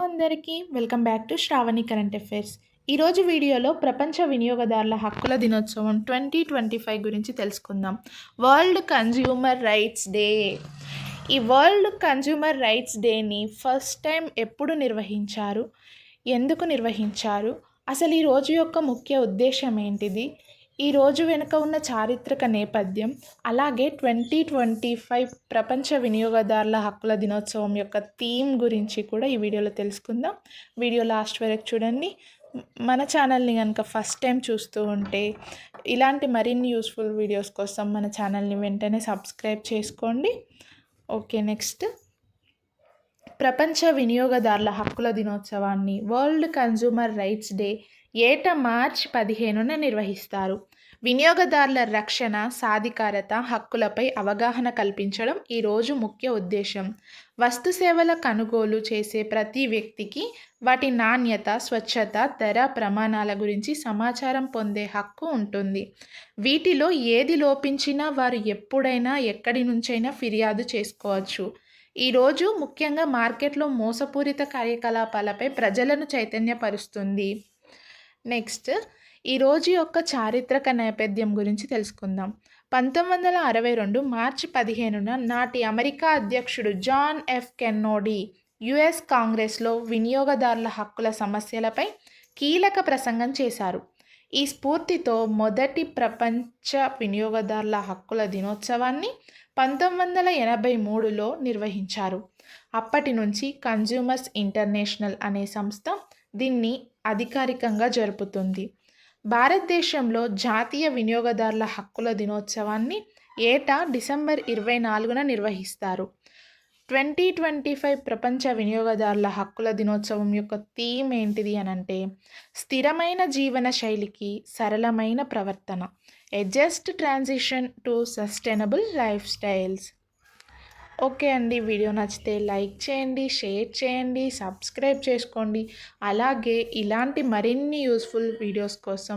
అందరికీ welcome back to Shravani current affairs. ఈరోజు వీడియోలో ప్రపంచ వినియోగదారుల హక్కుల దినోత్సవం ట్వంటీ ట్వంటీ ఫైవ్ గురించి తెలుసుకుందాం. World consumer rights day. ఈ వరల్డ్ కన్జ్యూమర్ రైట్స్ డేని ఫస్ట్ టైం ఎప్పుడు నిర్వహించారు? ఎందుకు నిర్వహించారు? అసలు ఈ రోజు యొక్క ముఖ్య ఉద్దేశం ఏంటిది? ఈ రోజు వెనుక ఉన్న చారిత్రక నేపథ్యం అలాగే ట్వంటీ ట్వంటీ ఫైవ్ ప్రపంచ వినియోగదారుల హక్కుల దినోత్సవం యొక్క థీమ్ గురించి కూడా ఈ వీడియోలో తెలుసుకుందాం. వీడియో లాస్ట్ వరకు చూడండి. మన ఛానల్ని కనుక ఫస్ట్ టైం చూస్తూ ఉంటే ఇలాంటి మరిన్ని యూస్ఫుల్ వీడియోస్ కోసం మన ఛానల్ని వెంటనే సబ్స్క్రైబ్ చేసుకోండి. Okay next. ప్రపంచ వినియోగదారుల హక్కుల దినోత్సవాన్ని వరల్డ్ కన్జ్యూమర్ రైట్స్ డే ఏటా మార్చ్ పదిహేనున నిర్వహిస్తారు. వినియోగదారుల రక్షణ సాధికారత హక్కులపై అవగాహన కల్పించడం ఈరోజు ముఖ్య ఉద్దేశం. వస్తు సేవల కొనుగోలు చేసే ప్రతి వ్యక్తికి వాటి నాణ్యత స్వచ్ఛత ధర ప్రమాణాల గురించి సమాచారం పొందే హక్కు ఉంటుంది. వీటిలో ఏది లోపించినా వారు ఎప్పుడైనా ఎక్కడి నుంచైనా ఫిర్యాదు చేసుకోవచ్చు. ఈరోజు ముఖ్యంగా మార్కెట్లో మోసపూరిత కార్యకలాపాలపై ప్రజలను చైతన్యపరుస్తుంది. నెక్స్ట్ ఈరోజు యొక్క చారిత్రక నేపథ్యం గురించి తెలుసుకుందాం. పంతొమ్మిది వందల అరవై రెండు మార్చి పదిహేనున నాటి అమెరికా అధ్యక్షుడు జాన్ ఎఫ్ కెన్నోడీ యుఎస్ కాంగ్రెస్లో వినియోగదారుల హక్కుల సమస్యలపై కీలక ప్రసంగం చేశారు. ఈ స్ఫూర్తితో మొదటి ప్రపంచ వినియోగదారుల హక్కుల దినోత్సవాన్ని పంతొమ్మిది వందల ఎనభై మూడులో నిర్వహించారు. అప్పటి నుంచి కన్జ్యూమర్స్ ఇంటర్నేషనల్ అనే సంస్థ దీన్ని అధికారికంగా జరుపుతుంది. భారతదేశంలో జాతీయ వినియోగదారుల హక్కుల దినోత్సవాన్ని ఏటా డిసెంబర్ ఇరవై నాలుగున నిర్వహిస్తారు. ట్వంటీ ట్వంటీ ఫైవ్ ప్రపంచ వినియోగదారుల హక్కుల దినోత్సవం యొక్క థీమ్ ఏంటిది అని అంటే స్థిరమైన జీవన శైలికి సరళమైన ప్రవర్తన adjust transition to sustainable lifestyles okay అండి వీడియో నచ్చితే లైక్ చేయండి షేర్ చేయండి సబ్స్క్రైబ్ చేసుకోండి. అలాగే ఇలాంటి మరిన్ని యూస్ఫుల్ వీడియోస్ కోసం